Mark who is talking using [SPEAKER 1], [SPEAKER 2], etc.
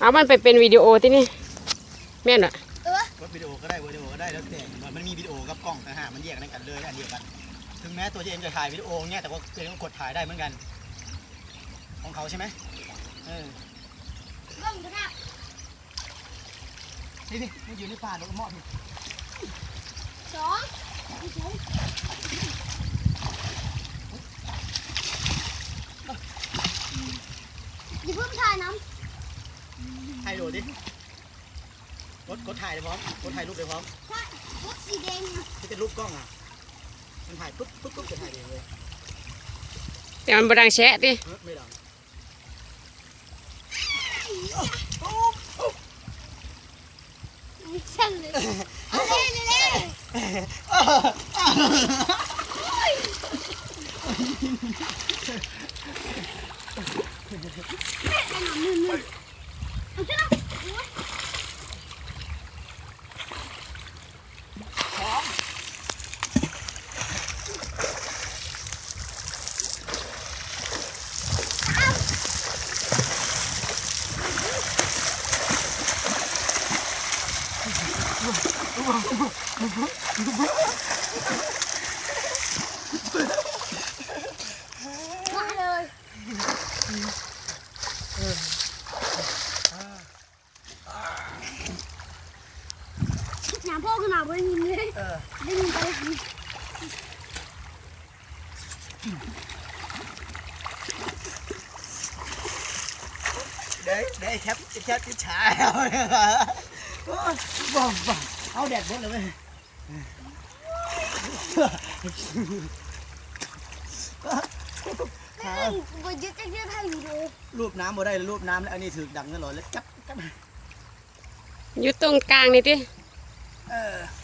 [SPEAKER 1] เอามันไปเป็นวิดีโอที่นี่แม่นอะ
[SPEAKER 2] เออ
[SPEAKER 3] ว่าวิดีโอก็ได้วิดีโอก็ได้แล้วแต่มันมีวิดีโอกับกล้องต่างหากมันแยกกันกันเลยอันเดียวกัน ถึงแม้ตัวเจมจะถ่ายวิดีโอเนี่ยแต่ว่าเจมก็กดถ่ายได้เหมือนกัน ของเขาใช่ไหมเออ
[SPEAKER 2] เบิ่งกันนะ
[SPEAKER 3] นี่นี่มันอยู่ในป่าดอกกระหมอกนี่
[SPEAKER 2] สองสองอย่าเพิ่งถ่ายน้
[SPEAKER 3] ถ่ ายโดดดิกดกดถ่ายเลยพร้อมกดถ่ายรูปเลยพร้อม ำ
[SPEAKER 2] ถ่ายรถสีแดงนะ
[SPEAKER 3] ที่เป็นรูปกล้องอ่ะมันถ่ายปุ๊บปุ๊บปุ๊บจะถ่ายเองเลย
[SPEAKER 1] แต่มันบดังแชะดิ
[SPEAKER 3] เออไม่ดัง
[SPEAKER 2] ไม่ใช่เลยเอาเลยเลยเลยแม่เอาหน่อย Bro, bro, bro, bro, bro. น้ำพ่อขนาดไม่ได้ยินเลย
[SPEAKER 3] เออ
[SPEAKER 2] ได้ยินไปหัน
[SPEAKER 3] ได้ได้แคปแคปที่ฉายเอาเนี่ยบ้าบ้าเอาแดดบดเลย
[SPEAKER 2] ได้ยินบนยึดจะยึดให้ดีโอ
[SPEAKER 3] รูปน้ำบ่ได้รูปน้ำแล้วอันนี้ถือดังนั่นหรอแล้วจับจับ
[SPEAKER 1] อยู่ตรงกลางนี่ดิ
[SPEAKER 3] Uh.